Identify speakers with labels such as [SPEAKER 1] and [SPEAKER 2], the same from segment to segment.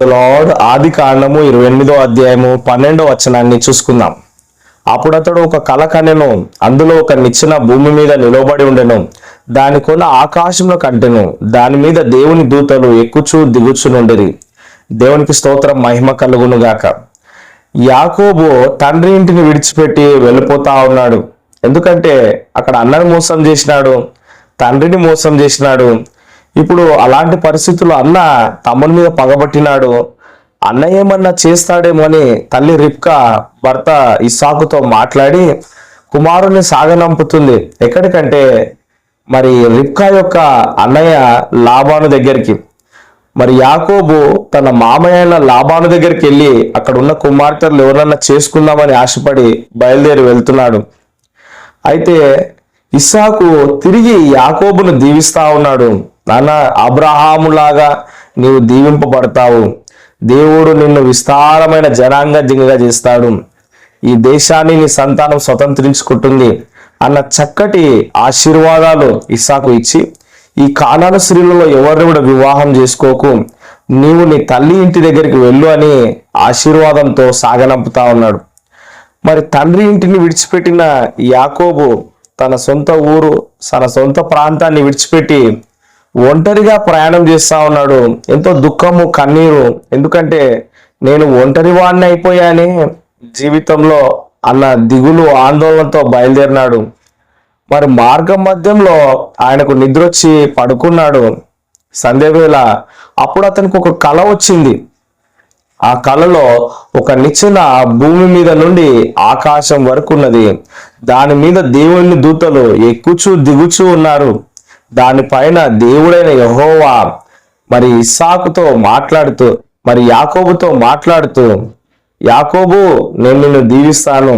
[SPEAKER 1] Lord ఆది కాండము ఇరవై ఎనిమిదో అధ్యాయము పన్నెండో వచనాన్ని చూసుకుందాం. అప్పుడు అతడు ఒక కల కనెను అందులో ఒక నిచ్చిన భూమి మీద నిలబడి ఉండెను. దాని కొన ఆకాశంలో కంటెను దాని మీద దేవుని దూతలు ఎక్కుచూ దిగుచునుండిరి దేవునికి స్తోత్రం మహిమ కలుగునుగాక యాకోబు తండ్రి ఇంటిని విడిచిపెట్టి వెళ్ళిపోతా ఉన్నాడు. ఎందుకంటే అక్కడ అన్నని మోసం చేసినాడు తండ్రిని మోసం చేసినాడు ఇప్పుడు అలాంటి పరిస్థితుల్లో అన్న తమ్ముని మీద పగబట్టినాడు అన్న ఏమన్నా చేస్తాడేమో అని తల్లి రిప్కా భర్త ఇస్సాకుతో మాట్లాడి కుమారుని సాగనంపుతుంది. ఎక్కడికంటే మరి రిప్కా యొక్క అన్నయ్య లాభాను దగ్గరికి. మరి యాకోబు తన మామయ్య అయిన లాభాను దగ్గరికి వెళ్ళి అక్కడ ఉన్న కుమార్తెలు ఎవరన్నా చేసుకుందామని ఆశపడి బయలుదేరి వెళ్తున్నాడు. అయితే ఇస్సాకు తిరిగి యాకోబును దీవిస్తా ఉన్నాడు. నాన్న అబ్రహాములాగా నీవు దీవింపబడతావు. దేవుడు నిన్ను విస్తారమైన జనాంగంగా చేస్తాడు. ఈ దేశాన్ని నీ సంతానం స్వతంత్రించుకుంటుంది అన్న చక్కటి ఆశీర్వాదాలు ఇస్సాకు ఇచ్చి ఈ కానాను స్త్రీలలో ఎవరిని కూడా వివాహం చేసుకోకు. నీవు నీ తల్లి ఇంటి దగ్గరికి వెళ్ళు అని ఆశీర్వాదంతో సాగనంపుతా ఉన్నాడు. మరి తండ్రి ఇంటిని విడిచిపెట్టిన యాకోబు తన సొంత ఊరు తన సొంత ప్రాంతాన్ని విడిచిపెట్టి ఒంటరిగా ప్రయాణం చేస్తా ఉన్నాడు. ఎంతో దుఃఖము కన్నీరు. ఎందుకంటే నేను ఒంటరి వాడిని అయిపోయానే జీవితంలో అన్న దిగులు ఆందోళనతో బయలుదేరినాడు. మరి మార్గం మధ్యంలో ఆయనకు నిద్ర వచ్చి పడుకున్నాడు సంధ్యవేళ అప్పుడు అతనికి ఒక కళ వచ్చింది. ఆ కళలో ఒక నిచ్చెన భూమి మీద నుండి ఆకాశం వరకు ఉన్నది దాని మీద దేవుని దూతలు ఎక్కుచూ దిగుచూ ఉన్నారు. దానిపైన దేవుడైన యహోవా మరి ఇస్సాకుతో మాట్లాడుతూ మరి యాకోబుతో మాట్లాడుతూ యాకోబు నేను నిన్ను దీవిస్తాను.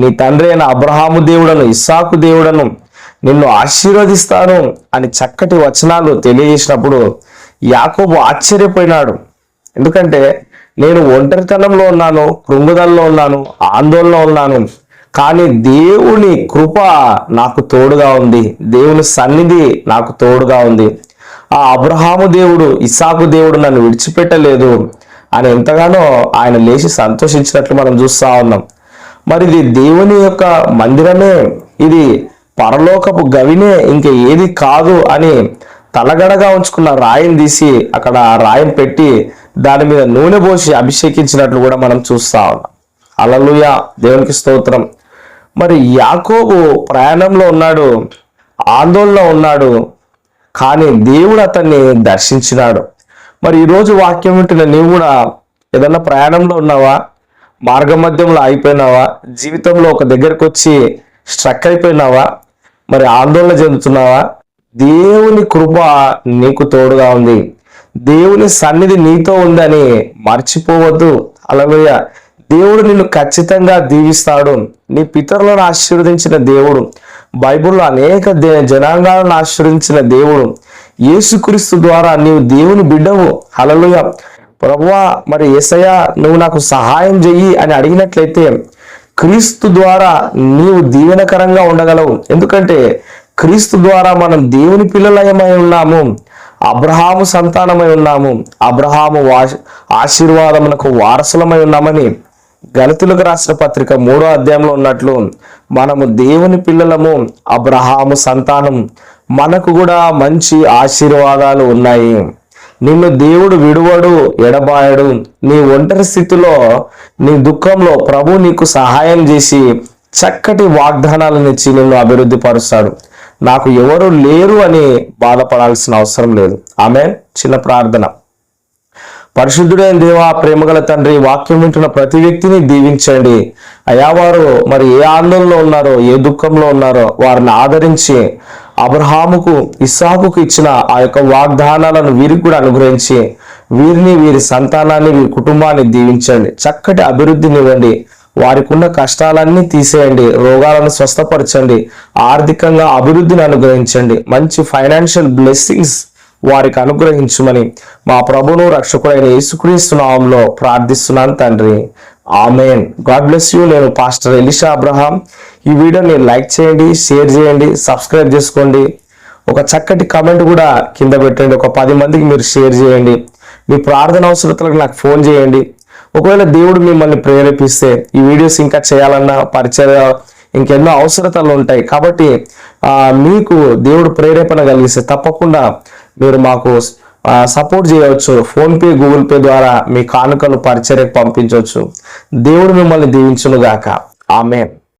[SPEAKER 1] నీ తండ్రి అయిన అబ్రహాము దేవుడను ఇస్సాకు దేవుడను నిన్ను ఆశీర్వదిస్తాను అని చక్కటి వచనాలు తెలియజేసినప్పుడు యాకోబు ఆశ్చర్యపోయినాడు. ఎందుకంటే నేను ఒంటరితనంలో ఉన్నాను కృంగుదల్లో ఉన్నాను ఆందోళనలో ఉన్నాను. కానీ దేవుని కృప నాకు తోడుగా ఉంది. దేవుని సన్నిధి నాకు తోడుగా ఉంది. ఆ అబ్రహాము దేవుడు ఇసాకు దేవుడు నన్ను విడిచిపెట్టలేదు అని ఎంతగానో ఆయన లేచి సంతోషించినట్లు మనం చూస్తా ఉన్నాం. మరి ఇది దేవుని యొక్క మందిరమే? ఇది పరలోకపు గవినే? ఇంక ఏది కాదు అని తలగడగా ఉంచుకున్న రాయిని తీసి అక్కడ రాయిని పెట్టి దాని మీద నూనె పోసి అభిషేకించినట్లు కూడా మనం చూస్తా ఉన్నాం. అలలుయ దేవునికి స్తోత్రం. మరి యాకోబు ప్రయాణంలో ఉన్నాడు ఆందోళనలో ఉన్నాడు కానీ దేవుడు అతన్ని దర్శించినాడు. మరి ఈరోజు వాక్యం వింటున్న నీవు కూడా ఏదన్నా ప్రయాణంలో ఉన్నావా? మార్గమధ్యంలో అయిపోయినావా జీవితంలో ఒక దగ్గరకు వచ్చి స్ట్రక్ అయిపోయినావా? మరి ఆందోళన చెందుతున్నావా? దేవుని కృప నీకు తోడుగా ఉంది. దేవుని సన్నిధి నీతో ఉందని మర్చిపోవద్దు. అలలోయ దేవుడు నిన్ను ఖచ్చితంగా దీవిస్తాడు. నీ పితరులను ఆశీర్వదించిన దేవుడు. బైబిల్లో అనేక దే- జనాంగాలను ఆశీర్వదించిన దేవుడు. యేసుక్రీస్తు ద్వారా నీవు దేవుని బిడ్డవు. హలలుయ ప్రభువా మరి ఏసయ్య నువ్వు నాకు సహాయం చెయ్యి అని అడిగినట్లయితే క్రీస్తు ద్వారా నీవు దీవెనకరంగా ఉండగలవు. ఎందుకంటే క్రీస్తు ద్వారా మనం దేవుని పిల్లలయమై ఉన్నాము. అబ్రహాము సంతానమై ఉన్నాము. అబ్రహాము వా- ఆశీర్వాదమునకు వారసులమై ఉన్నామని గలతులకు రాసిన పత్రిక మూడో అధ్యాయంలో ఉన్నట్లు మనము దేవుని పిల్లలము అబ్రహాము సంతానం మనకు కూడా మంచి ఆశీర్వాదాలు ఉన్నాయి. నిన్ను దేవుడు విడువడు ఎడబాయడు. నీ ఒంటరి స్థితిలో నీ దుఃఖంలో ప్రభు నీకు సహాయం చేసి చక్కటి వాగ్దానాలను ఇచ్చి నిన్ను అభివృద్ధి పరుస్తాడు. నాకు ఎవరు లేరు అని బాధపడాల్సిన అవసరం లేదు. ఆమె చిన్న ప్రార్థన. పరిశుద్ధుడైన దేవా ప్రేమగల తండ్రి వాక్యం వింటున్న ప్రతి వ్యక్తిని దీవించండి. అయా వారు మరి ఏ ఆందోళనలో ఉన్నారో ఏ దుఃఖంలో ఉన్నారో వారిని ఆదరించి అబ్రహాముకు ఇస్సాకుకు ఇచ్చిన ఆ యొక్క వాగ్దానాలను వీరికి కూడా అనుగ్రహించి వీరిని వీరి సంతానాన్ని వీరి కుటుంబాన్ని దీవించండి. చక్కటి అభివృద్ధినివ్వండి. వారికి ఉన్న కష్టాలన్నీ తీసేయండి. రోగాలను స్వస్థపరచండి. ఆర్థికంగా అభివృద్ధిని అనుగ్రహించండి. మంచి ఫైనాన్షియల్ బ్లెస్సింగ్స్ వారికి అనుగ్రహించుమని మా ప్రభును రక్షకుడైన యేసుక్రీస్తు నామంలో ప్రార్థిస్తున్నాను తండ్రి. ఆమెన్. God bless you. నేను పాస్టర్ ఎలిషా అబ్రహాం. ఈ వీడియోని లైక్ చేయండి షేర్ చేయండి సబ్స్క్రైబ్ చేసుకోండి. ఒక చక్కటి కమెంట్ కూడా కింద పెట్టండి. ఒక పది మందికి మీరు షేర్ చేయండి. మీ ప్రార్థన అవసరతలకు నాకు ఫోన్ చేయండి. ఒకవేళ దేవుడు మిమ్మల్ని ప్రేరేపిస్తే ఈ వీడియోస్ ఇంకా చేయాలన్నా పరిచయ ఇంకెన్నో అవసరతలు ఉంటాయి. కాబట్టి మీకు దేవుడు ప్రేరేపణ కలిగిస్తే తప్పకుండా మీరు మాకు సపోర్ట్ చేయవచ్చు. ఫోన్పే గూగుల్ పే ద్వారా మీ కానుకలు పరిచర్యకు పంపించవచ్చు. దేవుడు మిమ్మల్ని దీవించునుగాక. ఆమెన్.